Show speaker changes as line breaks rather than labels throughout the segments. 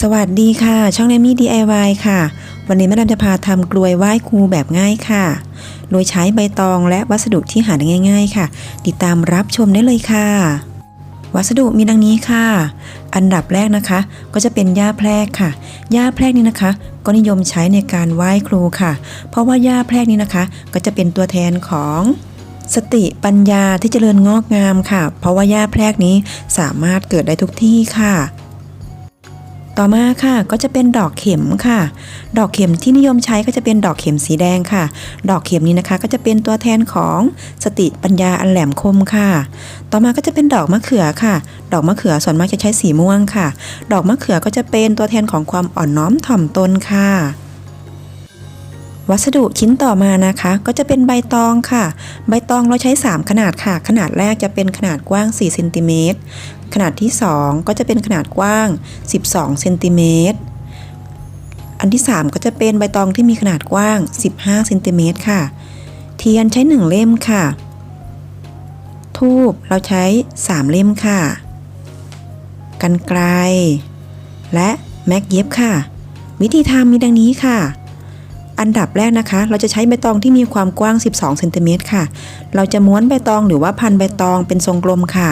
สวัสดีค่ะ ช่องแนมี่ DIY ค่ะ วันนี้แม่ดำจะพาทำกลวยไหว้ครูแบบง่ายค่ะ โดยใช้ใบตองและวัสดุที่หาได้ง่าย ๆ ค่ะ ติดตามรับชมได้เลยค่ะ วัสดุมีดังนี้ค่ะ อันดับแรกนะคะ ก็จะเป็นหญ้าแพรกค่ะหญ้าแพรกนี้นะคะ ก็นิยมใช้ในการไหว้ครูค่ะ เพราะว่าหญ้าแพรกนี้นะคะ ก็จะเป็นตัวแทนของ สติปัญญาที่เจริญงอกงามค่ะ เพราะว่าหญ้าแพรกนี้สามารถเกิดได้ทุกที่ค่ะ ต่อมาค่ะก็จะเป็นดอกเข็มค่ะ ดอกเข็มที่นิยมใช้ก็จะเป็นดอกเข็มสีแดงค่ะ ดอกเข็มนี้นะคะ ก็จะเป็นตัวแทนของสติปัญญาอันแหลมคมค่ะ ต่อมาก็จะเป็นดอกมะเขือค่ะ ดอกมะเขือส่วนมากจะใช้สีม่วงค่ะ ดอกมะเขือก็จะเป็นตัวแทนของความอ่อนน้อมถ่อมตนค่ะ วัสดุชิ้นต่อมานะคะ ก็จะเป็นใบตองค่ะ ใบตองเราใช้ 3 ขนาดค่ะ ขนาดแรกจะเป็นขนาดกว้าง4เซนติเมตรขนาดที่ 2 ก็จะเป็นขนาดกว้าง 12เซนติเมตรอันที่ 3 ก็จะเป็นใบตองที่มีขนาดกว้าง 15เซนติเมตรค่ะ เทียนใช้ 1 เล่มค่ะ ทูบเราใช้ 3 เล่มค่ะกันไกล และแม็กเย็บค่ะ วิธีทำมีดังนี้ค่ะ อันดับแรกนะคะ เราจะใช้ใบตองที่มีความกว้าง 12เซนติเมตรค่ะ เราจะม้วนใบตองหรือว่าพันใบตองเป็นทรงกลมค่ะ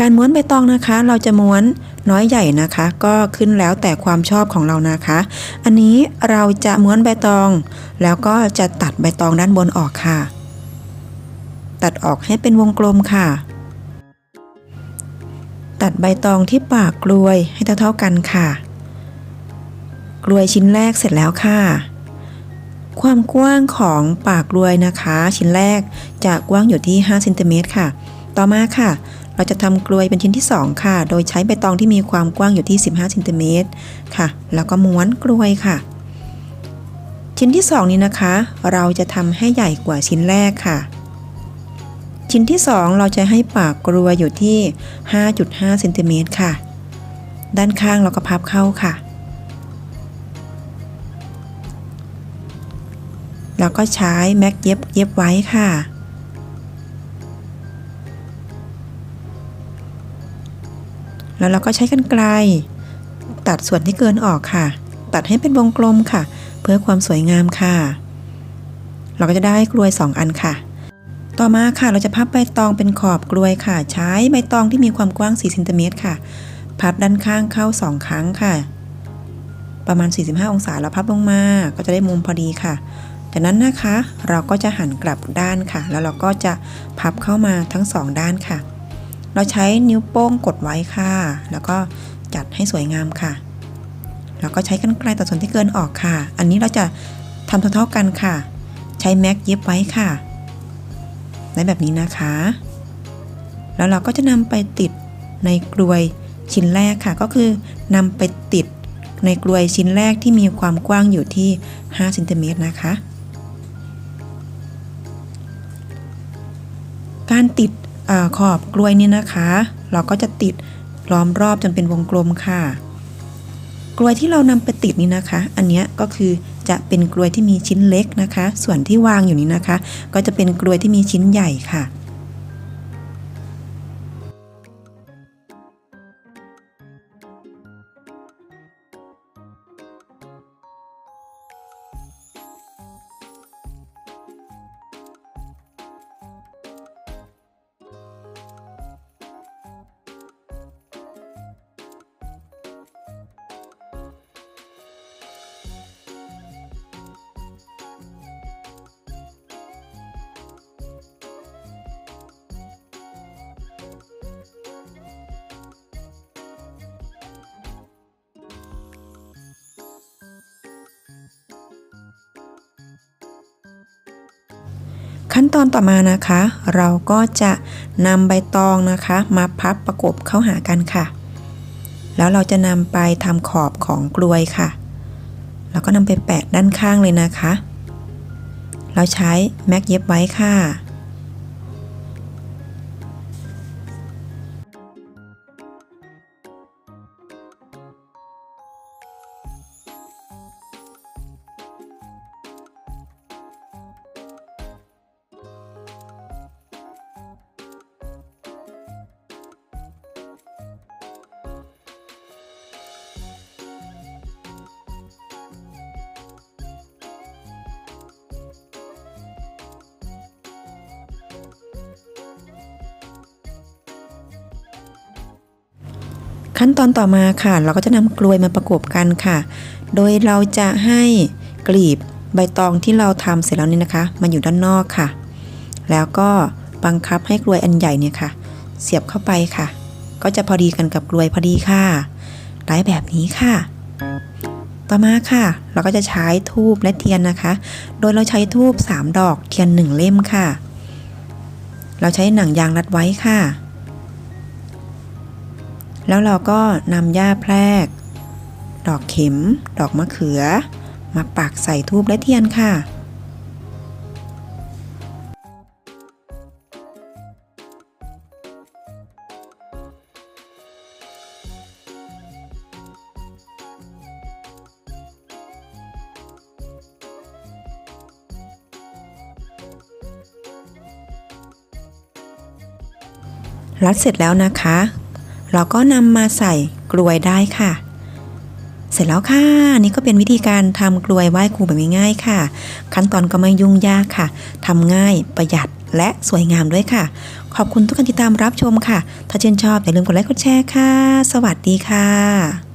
การม้วนใบตองนะคะ เราจะม้วนน้อยใหญ่นะคะ ก็ขึ้นแล้วแต่ความชอบของเรานะคะ อันนี้เราจะม้วนใบตอง แล้วก็จะตัดใบตองด้านบนออกค่ะ ตัดออกให้เป็นวงกลมค่ะ ตัดใบตองที่ปากกลวยให้เท่าๆกันค่ะ กลวยชิ้นแรกเสร็จแล้วค่ะ ความกว้างของปากกลวยนะคะ ชิ้นแรกจะกว้างอยู่ที่5เซนติเมตรค่ะ ต่อมาค่ะ เราจะทำกลวยเป็นชิ้นที่ 2 ค่ะ โดยใช้ใบตองที่มีความกว้างอยู่ที่ 15เซนติเมตรค่ะ แล้วก็ม้วนกลวยค่ะ ชิ้นที่ 2 นี้นะคะ เราจะทำให้ใหญ่กว่าชิ้นแรกค่ะ ชิ้นที่ 2 เราจะให้ปากกลวยอยู่ที่ 5.5เซนติเมตรค่ะ ด้านข้างเราก็พับเข้าค่ะ แล้วก็ใช้แม็กเย็บเย็บไว้ค่ะ แล้วเราก็ใช้กันไกล ตัดส่วนที่เกินออกค่ะ ตัดให้เป็นวงกลมค่ะ เพื่อความสวยงามค่ะ เราก็จะได้กลวย 2 อันค่ะ ต่อมาค่ะเราจะพับใบตองเป็นขอบกลวยค่ะ ใช้ใบตองที่มีความกว้าง4เซนติเมตรค่ะ พับด้านข้างเข้า 2 ครั้งค่ะ ประมาณ 45 องศาแล้วพับลงมาก็จะได้มุมพอดีค่ะจากนั้นนะคะเราก็จะหันกลับด้านค่ะ แล้วเราก็จะพับเข้ามาทั้ง 2 ด้านค่ะ เราใช้นิ้วโป้งกดไว้ค่ะ แล้วก็จัดให้สวยงามค่ะแล้วก็ใช้กันไกลตัดส่วนที่เกินออกค่ะ อันนี้เราจะทำเท่าๆกันค่ะ ใช้แม็กเย็บไว้ค่ะ ได้แบบนี้นะคะ แล้วเราก็จะนำไปติดในกลวยชิ้นแรกค่ะ ก็คือนำไปติดในกลวยชิ้นแรกที่มีความกว้างอยู่ที่5เซนติเมตรนะคะ การติดอขอบกลวยนี้นะคะ เราก็จะติดล้อมรอบจนเป็นวงกลมค่ะ กลวยที่เรานำไปติดนี้นะคะ อันนี้ก็คือ จะเป็นกลวยที่มีชิ้นเล็กนะคะ ส่วนที่วางอยู่นี้นะคะ ก็จะเป็นกลวยที่มีชิ้นใหญ่ค่ะ ขั้นตอนต่อมานะคะ เราก็จะนำใบตองนะคะ มาพับประกบเข้าหากันค่ะ แล้วเราจะนำไปทำขอบของกลวยค่ะ แล้วก็นำไปแปะด้านข้างเลยนะคะ เราใช้แม็กเย็บไว้ค่ะ ขั้นตอนต่อมาค่ะ เราก็จะนำกลวยมาประกบกันค่ะ โดยเราจะให้กลีบใบตองที่เราทำเสร็จแล้วนี่นะคะมาอยู่ด้านนอกค่ะ แล้วก็บังคับให้กลวยอันใหญ่เนี่ยค่ะ เสียบเข้าไปค่ะ ก็จะพอดีกันกับกลวยพอดีค่ะได้แบบนี้ค่ะ ต่อมาค่ะ เราก็จะใช้ทูบและเทียนนะคะ โดยเราใช้ทูบ3ดอกเทียน 1 เล่มค่ะ เราใช้หนังยางรัดไว้ค่ะ แล้วเราก็นำหญ้าแพรก ดอกเข็ม ดอกมะเขือ มาปักใส่ทูบและเทียนค่ะรัดเสร็จแล้วนะคะ เราก็นำมาใส่กลวยได้ค่ะ เสร็จแล้วค่ะ นี่ก็เป็นวิธีการทำกลวยไหว้ครูแบบง่ายๆค่ะ ขั้นตอนก็ไม่ยุ่งยากค่ะทำง่ายประหยัดและสวยงามด้วยค่ะ ขอบคุณทุกการติดตามรับชมค่ะ ถ้าชื่นชอบอย่าลืมกดไลค์กดแชร์ค่ะ สวัสดีค่ะ